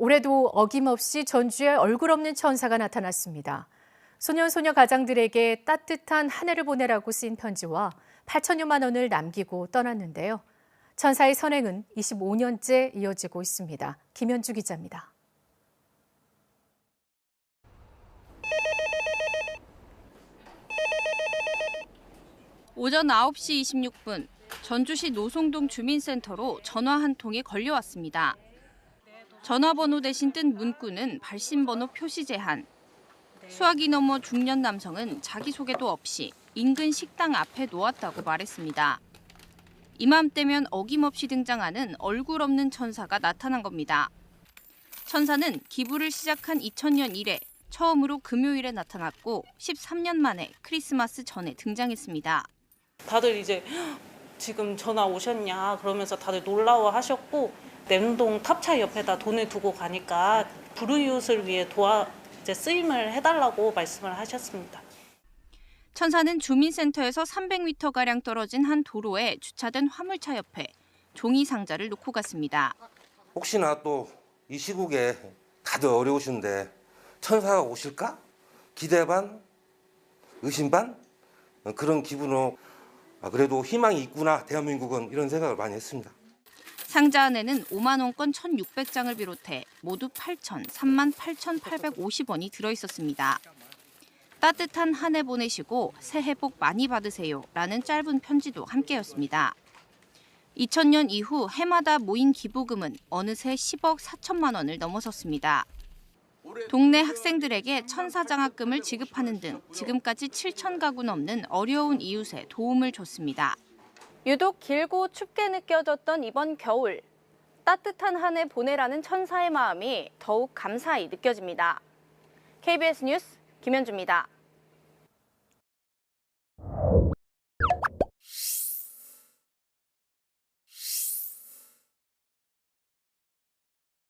올해도 어김없이 전주에 얼굴 없는 천사가 나타났습니다. 소년소녀 가장들에게 따뜻한 한 해를 보내라고 쓰인 편지와 8천여만 원을 남기고 떠났는데요. 천사의 선행은 25년째 이어지고 있습니다. 김현주 기자입니다. 오전 9시 26분 전주시 노송동 주민센터로 전화 한 통이 걸려왔습니다. 전화번호 대신 뜬 문구는 발신번호 표시 제한. 수화기 넘어 중년 남성은 자기소개도 없이 인근 식당 앞에 놓았다고 말했습니다. 이맘때면 어김없이 등장하는 얼굴 없는 천사가 나타난 겁니다. 천사는 기부를 시작한 2000년 이래 처음으로 금요일에 나타났고 13년 만에 크리스마스 전에 등장했습니다. 다들 이제 지금 전화 오셨냐 그러면서 다들 놀라워 하셨고 냉동 탑차 옆에다 돈을 두고 가니까 불우이웃을 위해 도와 이제 쓰임을 해달라고 말씀을 하셨습니다. 천사는 주민센터에서 300m 가량 떨어진 한 도로에 주차된 화물차 옆에 종이 상자를 놓고 갔습니다. 혹시나 또 이 시국에 다들 어려우신데 천사가 오실까? 기대 반, 의심 반 어, 그런 기분으로 아, 그래도 희망이 있구나 대한민국은 이런 생각을 많이 했습니다. 상자 안에는 5만 원권 1,600장을 비롯해 모두 8천, 3만 8,850원이 들어 있었습니다. 따뜻한 한 해 보내시고 새해 복 많이 받으세요 라는 짧은 편지도 함께였습니다. 2000년 이후 해마다 모인 기부금은 어느새 10억 4천만 원을 넘어섰습니다. 동네 학생들에게 천사장학금을 지급하는 등 지금까지 7천 가구 넘는 어려운 이웃에 도움을 줬습니다. 유독 길고 춥게 느껴졌던 이번 겨울. 따뜻한 한 해 보내라는 천사의 마음이 더욱 감사히 느껴집니다. KBS 뉴스 김현주입니다.